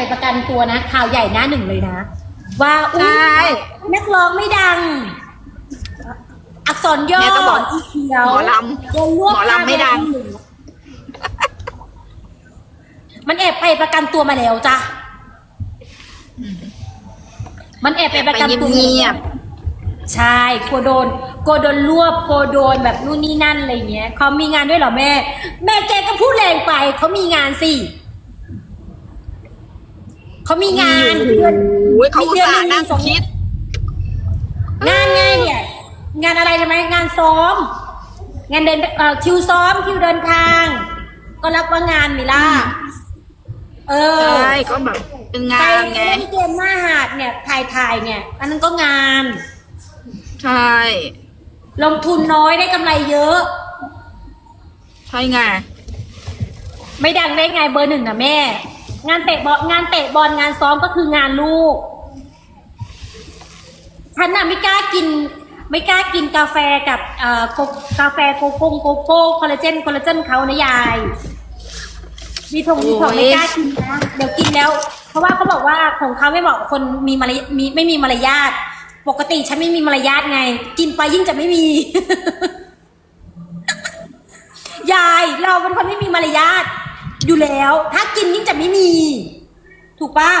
ไปประกันตัวนะ ข่าวใหญ่หน้าหนึ่งเลยนะ ว่าอุ๊ใช่ ยนักร้องไม่ดัง อักษรย่อแม่ก็บอกอีเขียวหมอลโดนรวบหมอลำไม่ดังมันแอบไปประกันตัวมาแล้วจ้ะมันแอบไปำประกันตัวเงียบใช่กลัวโดนกลัวโดนรวบกลัวโดนแบบนู่นนี่นั่นอะไรเงี้ยเขามีงานด้วยเหรอแม่ แม่แกก็พูดแรงไปเขามีงานสิ เขามีงานๆเดือนโอ้ยเขามีอุตเดือนส่าหห์นึ่นั่งงสองคิด งานไงเนี่ย งานอะไรทำไมงานซ้อม งานเดินเอ่อคิวซ้อมคิวเดินทาง ก็รับว่างานมิล่าเออใช่ก็แบบเป็นไปงานไงเล่นเกมหน้าหาดเนี่ยถ่ายถ่ายๆเนี่ยอันนั้นก็งาน ใช่ ลงทุนน้อยได้กำไรเยอะใช่ไงไม่ดังได้ไงเบอร์หนึ่งนะแม่ งานเตะบอลงานเตะบอลงานซ้อมก็คืองานลูก ฉันน่ะไม่กล้ากิน ไม่กล้ากินกาแฟกับเอ่อโกกาแฟโกโก้โกโก้คอลลาเจนคอลลาเจนเขานะยายมีทงมีทงโอ้ยไม่กล้ากินนะเดี๋ยวกินแล้ว เพราะว่าเขาบอกว่าของเขาไม่เหมาะกับคนมีมารยมีไม่มีมารยาทปกติฉันไม่มีมารยาทไง กินไปยิ่งจะไม่มี ยายเราเป็นคนไม่มีมารยาท อยู่แล้ว ถ้ากินยิ่งจะไม่มี ถูกป่ะ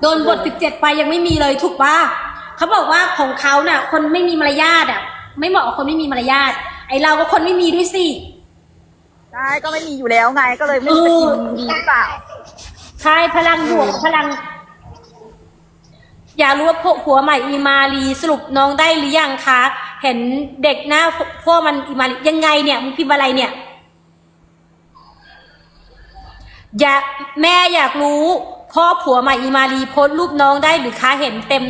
โดนบทสิบเจ็ดไปยังไม่มีเลยถูกป่ะเขาบอกว่าของเขาน่ะ คนไม่มีมารยาทอะ ไม่เหมาะกับคนไม่มีมารยาทไอเราก็คนไม่มีด้วยสิใช่ก็ไม่มีอยู่แล้วไงก็เลยไม่รู้จะกินดีหรือเปล่าใช่พลังบวกพลัง อยากรู้ว่าพวกผัวใหม่อีมาลีสรุปน้องได้หรือยังคะ เห็นเด็กหน้าพวกมันอีมาลียังไงเนี่ยมึงพิมพ์อะไรเนี่ย อยากแม่อยากรู้พ่อผัวใหม่อีมาลีโพสต์รูปน้องได้หรือคะเห็นเต็ม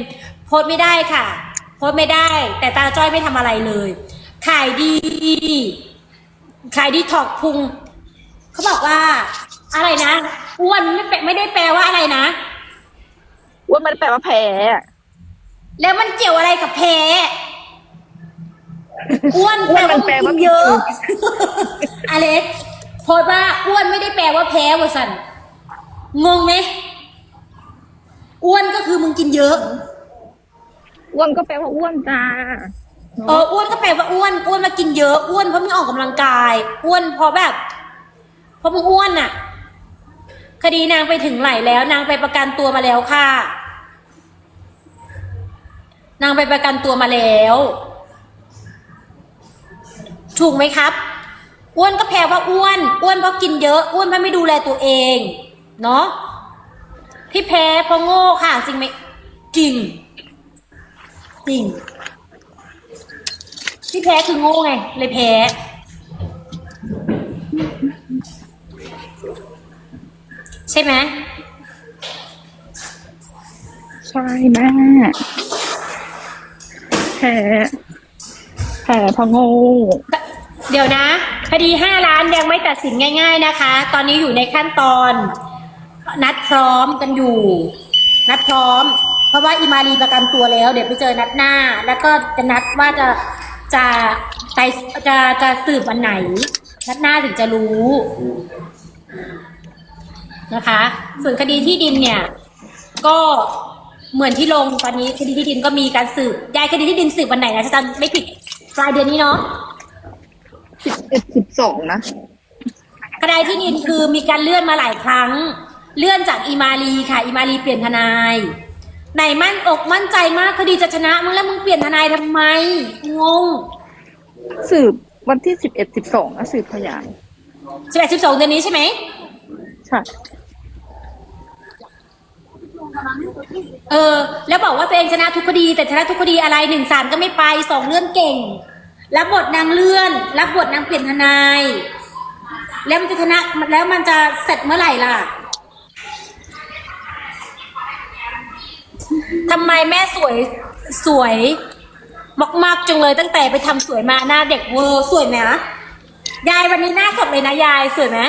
โพสต์ไม่ได้ค่ะ โพสต์ไม่ได้ แต่ตาจ้อยไม่ทำอะไรเลย ขายดี ขายดีถอกพุงเขาบอกว่า อะไรนะอ้วนไม่แปลไม่ได้แปลว่าอะไรนะว่ามันแปลว่าแพ้แล้วมันเกี่ยวอะไรกับแพ้อ้วนอ้วนมันแปลว่ากินเยอะอเล็ก โพสต์ว่าอ้วนไม่ได้แปลว่าแพ้วะสันงงไหมอ้วนก็คือมึงกินเยอะ อ้วนก็แปลว่าอ้วนจ้าเอออ้วนก็แปลว่าอ้วนอ้วนมากินเยอะอ้วนเพราะมึงออกกำลังกาย อ้วนเพราะแบบ เพราะมึงอ้วนน่ะ คดีนางไปถึงไหนแล้ว นางไปประกันตัวมาแล้วค่ะ นางไปประกันตัวมาแล้ว ถูกไหมครับ อ้วนก็แปลว่าอ้วน อ้วนเพราะกินเยอะ อ้วนเพราะไม่ดูแลตัวเอง เนาะ ที่แพ้เพราะโง่ค่ะจริงไหมจริง จริง ที่แพ้คือโง่ไง เลยแพ้ ใช่ไหมใช่แม่แพ้แพ้พะโงูเดี๋ยวนะ คดีห้าล้านยังไม่ตัดสินง่าย ๆนะคะ ตอนนี้อยู่ในขั้นตอน นัดพร้อมกันอยู่ นัดพร้อม เพราะว่าอิมารีประกันตัวแล้ว เดี๋ยวไปเจอนัดหน้า แล้วก็จะนัดว่าจะจะไปจะจะสืบวันไหน นัดหน้าถึงจะรู้นะคะ ส่วนคดีที่ดินเนี่ย ก็เหมือนที่ลงตอนนี้คดีที่ดินก็มีการสืบยายคดีที่ดินสืบวันไหนนะจะจำไม่ผิดปลายเดือนนี้เนาะ สิบเอ็ดสิบสองนะคดีที่ดินคือมีการเลื่อนมาหลายครั้ง เลื่อนจากอีมาลีค่ะ อีมาลีเปลี่ยนทนายไหนมั่นอกมั่นใจมากคดีจะชนะมึงแล้วมึงเปลี่ยนทนายทำไม งงสืบวันที่สิบเอ็ดสิบสองนะสืบพยานสิบแปดสิบสองเดือนนี้ใช่ไหมใช่เออ แล้วบอกว่าตัวเองชนะทุกคดี แต่ชนะทุกคดีอะไรหนึ่งศาลก็ไม่ไปสองเลื่อนเก่ง รับบทนางเลื่อน รับบทนางเปลี่ยนทนาย แล้วมันจะชนะแล้วมันจะเสร็จเมื่อไหร่ล่ะทำไมแม่สวยสวย มากๆจังเลยตั้งแต่ไปทำสวยมาหน้าเด็กเวอร์สวยไหมนะยายวันนี้หน้าสดเลยนะยายสวยไหม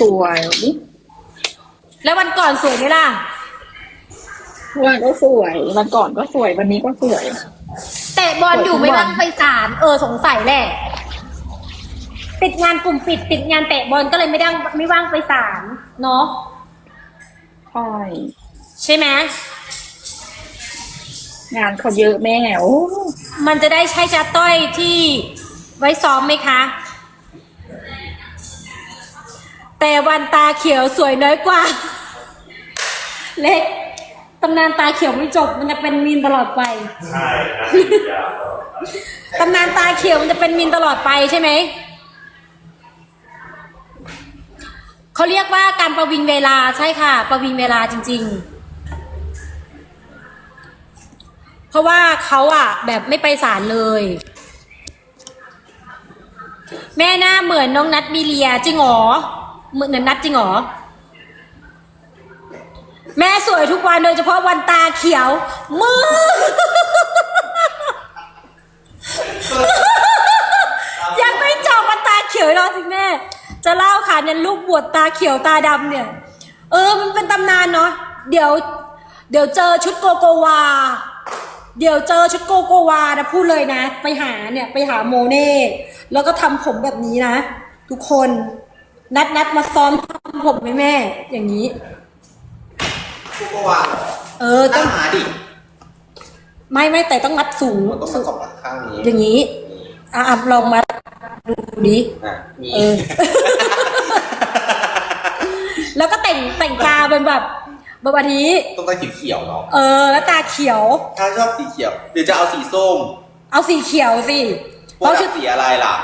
สวยแล้ววันก่อนสวยไหมล่ะวันก็สวย วันก่อนก็สวย วันนี้ก็สวย เตะบอลอยู่ไม่ว่างไปศาลเออสงสัยแหละเตติดงานกลุ่มปิด ติดงานเตะบอลก็เลยไม่ได้ไม่ว่างไปศาลเนาะใช่ใช่ไหมงานเขาเยอะแม่โอ้มันจะได้ใช้จัดต้อยที่ไว้ซ้อมไหมคะ แต่วันตาเขียวสวยน้อยกว่า เล็ก ตำนานตาเขียวไม่จบ มันจะเป็นมีนตลอดไป ใช่ครับยาวตำนานตาเขียวมันจะเป็นมินตลอดไปใช่ไหม เขาเรียกว่าการประวิงเวลาใช่ค่ะ ประวิงเวลาจริง ๆ เพราะว่าเขาอะแบบไม่ไปศาลเลย แม่หน้าเหมือนน้องนัดมีเลียจริงเหรอเหมือนนัดจริงเหรอ แม่สวยทุกวันโดยเฉพาะวันตาเขียว มือ ยังไม่จบมันตาเขียวแล้วสิแม่ จะเล่าค่ะเนี่ยลูกบวชตาเขียวตาดำเนี่ย เออ มันเป็นตำนานเนาะเดี๋ยว เดี๋ยวเจอชุดโกโกวา เดี๋ยวเจอชุดโกโกวานะพูดเลยนะ ไปหาเนี่ยไปหาโมเน่แล้วก็ทำผมแบบนี้นะ ทุกคนนัดนัดมาซ้อมทำผมไหมแม่ อย่างนี้ กูก็ว่าเออต้ตั้องงหาดิไม่ไม่แต่ต้องมัดสูงมันต้องมาสองข้างนี้อย่างนี้อะอะลองมาดูดิอะมีเออ แล้วก็แต่งแต่งตาเป็นแบบแบบอันนี้ ต้องได้สีเขียวเนาะเออ แล้วตาเขียว ถ้าชอบสีเขียวหรือจะเอาสีส้มเอาสีเขียวสิพเพวกราะชุดสีอะไรล่ะ